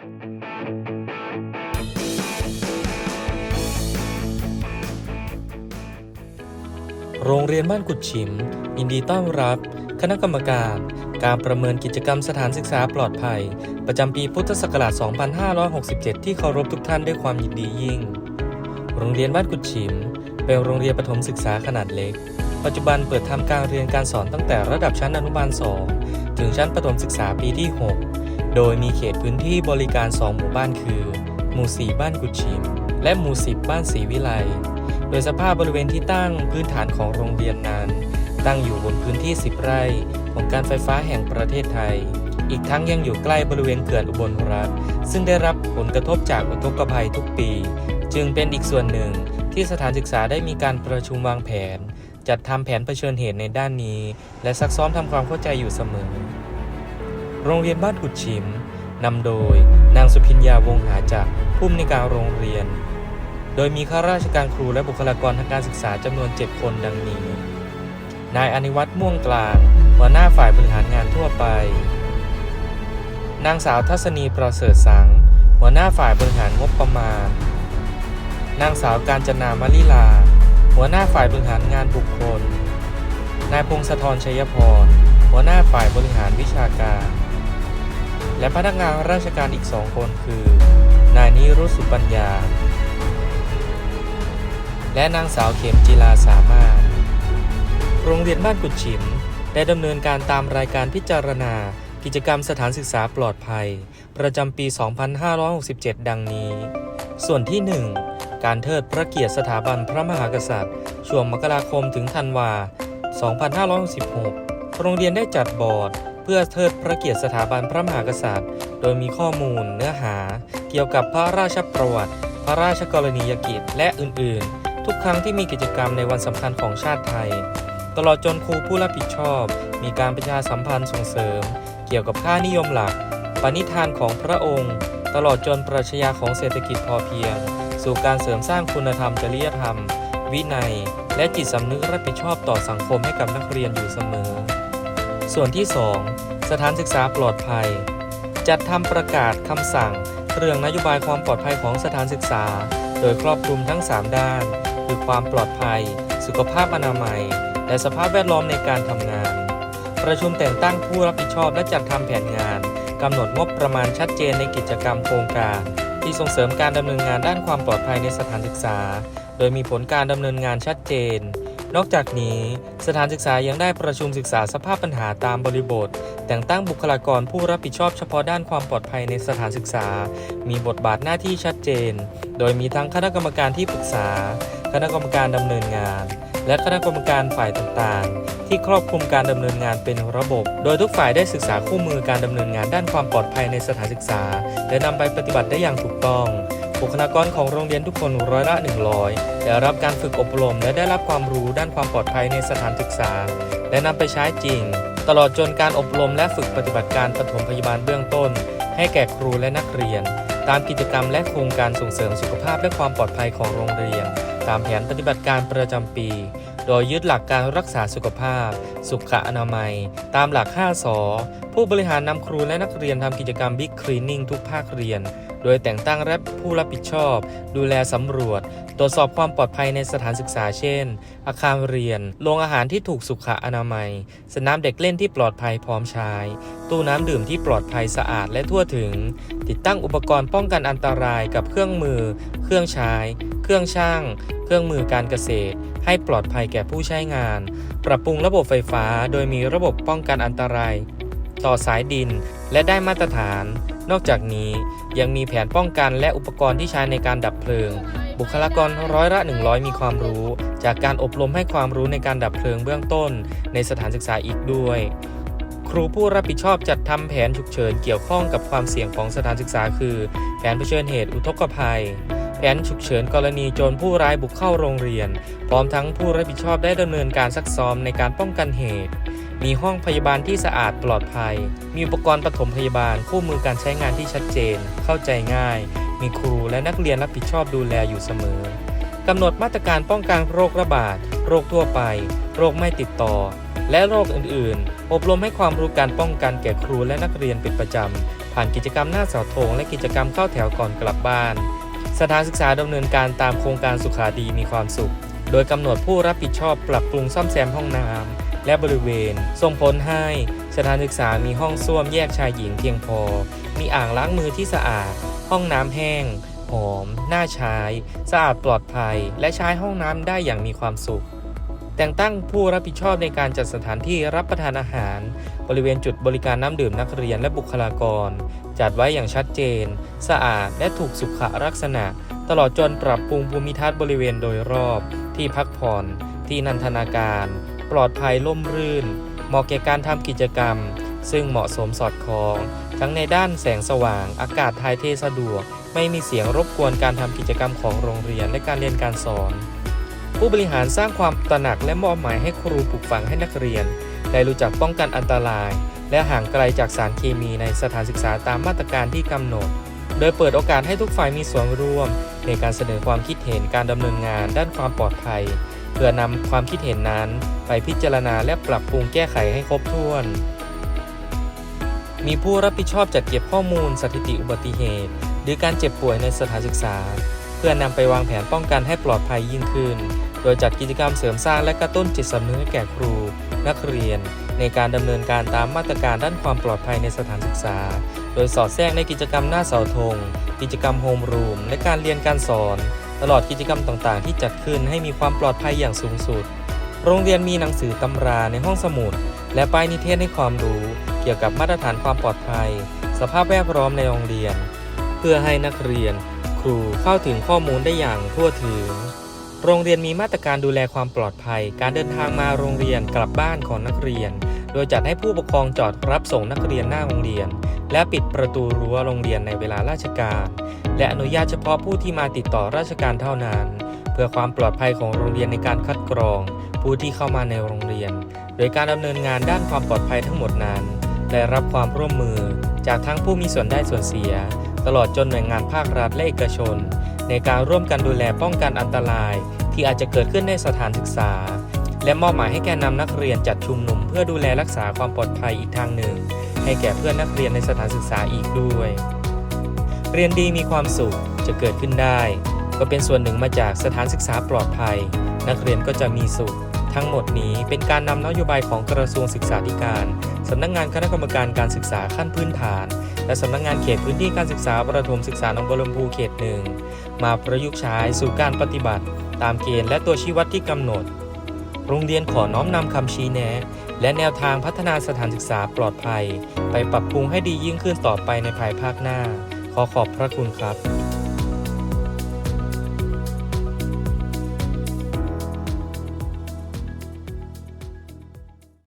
โรงเรียนบ้านกุดฉิม ยินดีต้อนรับ คณะกรรมการ การประเมินกิจกรรมสถานศึกษาปลอดภัย ประจำปีพุทธศักราช 2567 ที่เคารพทุกท่านด้วยความยินดียิ่ง โรงเรียนบ้านกุดฉิม เป็นโรงเรียนประถมศึกษาขนาดเล็ก ปัจจุบันเปิดทำการเรียนการสอนตั้งแต่ระดับชั้นอนุบาล 2 ถึงชั้นประถมศึกษาปีที่ 6 โดยมีเขตพื้นที่บริการ 2 หมู่บ้านคือ หมู่ 4 บ้านกุดฉิม และหมู่ 10 บ้านศรีวิไล โดยสภาพบริเวณที่ตั้งพื้นฐานของโรงเรียนนั้น ตั้งอยู่บนพื้นที่ 10 ไร่ ของการไฟฟ้าแห่งประเทศไทย อีกทั้งยังอยู่ใกล้บริเวณเขื่อนอุบลรัฐ ซึ่งได้รับผลกระทบจากอุทกภัยทุกปี จึงเป็นอีกส่วนหนึ่งที่สถานศึกษาได้มีการประชุมวางแผน จัดทำแผนเผชิญเหตุในด้านนี้ และซักซ้อมทำความเข้าใจอยู่เสมอ โรงเรียนบ้านกุดฉิมนำโดยนางสุพิญญาวงหาจักผู้อำนวยการโรงเรียน โดยมีข้าราชการครูและบุคลากรทางการศึกษาจำนวน 7 คนดังนี้ นายอนิวัตรม่วงกลางหัวหน้าฝ่ายบริหารงานทั่วไป นางสาวทัศนีประเสริฐสัง หัวหน้าฝ่ายบริหารงบประมาณ นางสาวการจนามลิลา หัวหน้าฝ่ายบริหารงานบุคคล นายพงศธรชัยพร หัวหน้าฝ่ายบริหารวิชาการ และพนักงานราชการอีกสองคนคือ นายนิรุสุปัญญา และนางสาวเข็มจีลาสามารถ โรงเรียนบ้านกุดฉิม ได้ดำเนินการตามรายการพิจารณา กิจกรรมสถานศึกษาปลอดภัย ประจำปี 2567 ดังนี้ ส่วนที่ 1 การเทิดพระเกียรติสถาบันพระมหากษัตริย์ ช่วงมกราคมถึงธันวา 2566 โรงเรียนได้จัดบอร์ด เพื่อเทิดพระเกียรติสถาบันพระมหากษัตริย์ โดยมีข้อมูลเนื้อหา เกี่ยวกับพระราชประวัติ พระราชกรณียกิจและอื่น ๆ ทุกครั้งที่มีกิจกรรมในวันสำคัญของชาติไทย ตลอดจนครูผู้รับผิดชอบ มีการประชาสัมพันธ์ส่งเสริม เกี่ยวกับค่านิยมหลัก ปณิธานของพระองค์ ตลอดจนปรัชญาของเศรษฐกิจพอเพียง สู่การเสริมสร้างคุณธรรมจริยธรรม วินัย และจิตสำนึกรับผิดชอบต่อสังคมให้กับนักเรียนอยู่เสมอ ส่วนที่ 2 สถานศึกษาปลอดภัย จัดทำประกาศคำสั่ง เรื่องนโยบายความปลอดภัยของสถานศึกษา โดยครอบคลุมทั้ง 3 ด้าน คือความปลอดภัย สุขภาพอนามัย และสภาพแวดล้อมในการทำงาน ประชุมแต่งตั้งผู้รับผิดชอบและจัดทำแผนงานกำหนดงบประมาณชัดเจนในกิจกรรมโครงการ ที่ส่งเสริมการดำเนินงานด้านความปลอดภัยในสถานศึกษา โดยมีผลการดำเนินงานชัดเจน นอกจากนี้สถานศึกษายังได้ประชุมศึกษาสภาพปัญหาตามบริบท แต่งตั้งบุคลากรผู้รับผิดชอบเฉพาะด้านความปลอดภัยในสถานศึกษา มีบทบาทหน้าที่ชัดเจน โดยมีทั้งคณะกรรมการที่ปรึกษา คณะกรรมการดำเนินงาน และคณะกรรมการฝ่ายต่างๆ ที่ครอบคลุมการดำเนินงานเป็นระบบ โดยทุกฝ่ายได้ศึกษาคู่มือการดำเนินงานด้านความปลอดภัยในสถานศึกษา และนำไปปฏิบัติได้อย่างถูกต้อง บุคลากรของโรงเรียนทุกคนร้อยละ 100 ได้รับการฝึกอบรม และได้รับความรู้ด้านความปลอดภัยในสถานศึกษา และนำไปใช้จริง ตลอดจนการอบรมและฝึกปฏิบัติการปฐมพยาบาลเบื้องต้น ให้แก่ครูและนักเรียน ตามกิจกรรมและโครงการส่งเสริมสุขภาพและความปลอดภัยของโรงเรียน ตามแผนปฏิบัติการประจำปี โดยยึดหลักการรักษาสุขภาพ สุขอนามัย ตามหลัก 5สผู้บริหารนำครูและนักเรียนทำกิจกรรม Big Cleaning ทุกภาคเรียน โดยแต่งตั้งและผู้รับผิดชอบ ดูแลสำรวจ ตรวจสอบความปลอดภัยในสถานศึกษาเช่น อาคารเรียน โรงอาหารที่ถูกสุขอนามัย สนามเด็กเล่นที่ปลอดภัยพร้อมใช้ ตู้น้ำดื่มที่ปลอดภัยสะอาดและทั่วถึง ติดตั้งอุปกรณ์ป้องกันอันตรายกับเครื่องมือ เครื่องใช้ เครื่องช่าง เครื่องมือการเกษตร ให้ปลอดภัยแก่ผู้ใช้งาน ปรับปรุงระบบไฟฟ้า โดยมีระบบป้องกันอันตราย ต่อสายดิน และได้มาตรฐาน นอกจากนี้ยังมีแผนป้องกันและอุปกรณ์ที่ใช้ในการดับเพลิง บุคลากรร้อยละ 100 มีความรู้ จากการอบรมให้ความรู้ในการดับเพลิงเบื้องต้น ในสถานศึกษาอีกด้วย ครูผู้รับผิดชอบจัดทำแผนฉุกเฉินเกี่ยวข้องกับความเสี่ยงของสถานศึกษา คือ แผนเผชิญเหตุอุทกภัยแผนฉุกเฉินกรณีโจรผู้ร้ายบุกเข้าโรงเรียน พร้อมทั้งผู้รับผิดชอบได้ดำเนินการซักซ้อมในการป้องกันเหตุ มีห้องพยาบาลที่สะอาดปลอดภัย มีอุปกรณ์ปฐมพยาบาล คู่มือการใช้งานที่ชัดเจน เข้าใจง่าย มีครูและนักเรียนรับผิดชอบดูแลอยู่เสมอกำหนดมาตรการป้องกันโรคระบาด โรคทั่วไป โรคไม่ติดต่อ และโรคอื่นๆ อบรมให้ความรู้การป้องกันแก่ครูและนักเรียนเป็นประจำ ผ่านกิจกรรมหน้าเสาธงและกิจกรรมเข้าแถวก่อนกลับบ้าน สถานศึกษาดำเนินการตามโครงการสุขาดีมีความสุข โดยกำหนดผู้รับผิดชอบปรับปรุงซ่อมแซมห้องน้ำ และบริเวณ ส่งผลให้สถานศึกษามีห้องส้วมแยกชายหญิงเพียงพอ มีอ่างล้างมือที่สะอาด ห้องน้ำแห้ง หอม น่าใช้ สะอาดปลอดภัย และใช้ห้องน้ำได้อย่างมีความสุข แต่งตั้งผู้รับผิดชอบในการจัดสถานที่รับประทานอาหาร บริเวณจุดบริการน้ำดื่มนักเรียนและบุคลากร จัดไว้อย่างชัดเจน สะอาดและถูกสุขลักษณะ ตลอดจนปรับปรุงภูมิทัศน์บริเวณโดยรอบ ที่พักผ่อน ที่นันทนาการ ปลอดภัยล่มรื่น เหมาะแก่การทำกิจกรรม ซึ่งเหมาะสมสอดคล้อง ทั้งในด้านแสงสว่าง อากาศถ่ายเทสะดวก ไม่มีเสียงรบกวนการทำกิจกรรมของโรงเรียนและการเรียนการสอน ผู้บริหารสร้างความตระหนักและมอบหมายให้ครูปลูกฝังให้นักเรียน ได้รู้จักป้องกันอันตราย และห่างไกลจากสารเคมีในสถานศึกษาตามมาตรการที่กำหนด โดยเปิดโอกาสให้ทุกฝ่ายมีส่วนร่วม ในการเสนอความคิดเห็นการดำเนินงานด้านความปลอดภัยเพื่อนำความคิดเห็นนั้น ไปพิจารณาและปรับปรุงแก้ไขให้ครบถ้วน มีผู้รับผิดชอบจัดเก็บข้อมูลสถิติอุบัติเหตุ หรือการเจ็บป่วยในสถานศึกษา เพื่อนำไปวางแผนป้องกันให้ปลอดภัยยิ่งขึ้น โดยจัดกิจกรรมเสริมสร้างและกระตุ้นจิตสำนึกให้แก่ครู นักเรียน ในการดำเนินการตามมาตรการด้านความปลอดภัยในสถานศึกษา โดยสอดแทรกในกิจกรรมหน้าเสาธง กิจกรรมโฮมรูมและการเรียนการสอน ตลอดกิจกรรมต่างๆ ที่จัดขึ้นให้มีความปลอดภัยอย่างสูงสุด โรงเรียนมีหนังสือตำราในห้องสมุด และป้ายนิเทศให้ความรู้เกี่ยวกับมาตรฐานความปลอดภัย สภาพแวดล้อมในโรงเรียน เพื่อให้นักเรียน ครูเข้าถึงข้อมูลได้อย่างทั่วถึง โรงเรียนมีมาตรการดูแลความปลอดภัย การเดินทางมาโรงเรียนกลับบ้านของนักเรียน โดยจัดให้ผู้ปกครองจอดรับส่งนักเรียนหน้าโรงเรียน และปิดประตูรั้วโรงเรียนในเวลาราชการ และอนุญาตเฉพาะผู้ที่มาติดต่อราชการเท่านั้น เพื่อความปลอดภัยของโรงเรียนในการคัดกรอง ผู้ที่เข้ามาในโรงเรียน โดยการดำเนินงานด้านความปลอดภัยทั้งหมดนั้นได้รับความร่วมมือจากทั้งผู้มีส่วนได้ส่วนเสีย ตลอดจนหน่วยงานภาครัฐและเอกชน ในการร่วมกันดูแลป้องกันอันตราย ที่อาจจะเกิดขึ้นในสถานศึกษา และมอบหมายให้แกนนำนักเรียนจัดชุมนุม เพื่อดูแลรักษาความปลอดภัยอีกทางหนึ่ง ให้แก่เพื่อนนักเรียนในสถานศึกษาอีกด้วย เรียนดีมีความสุขจะเกิดขึ้นได้ ก็เป็นส่วนหนึ่งมาจากสถานศึกษาปลอดภัย นักเรียนก็จะมีสุข ทั้งหมดนี้เป็นการนำนโยบายของกระทรวงศึกษาธิการ สำนักงานคณะกรรมการการศึกษาขั้นพื้นฐาน และสำนักงานเขตพื้นที่การศึกษาประถมศึกษาหนองบัวลำพูเขตหนึ่งมาประยุกต์ใช้สู่การปฏิบัติ ตามเกณฑ์และตัวชี้วัดที่กำหนด โรงเรียนขอน้อมนำคำชี้แนะ และแนวทางพัฒนาสถานศึกษาปลอดภัย ไปปรับปรุงให้ดียิ่งขึ้นต่อไปในภายภาคหน้า ขอขอบพระคุณครับ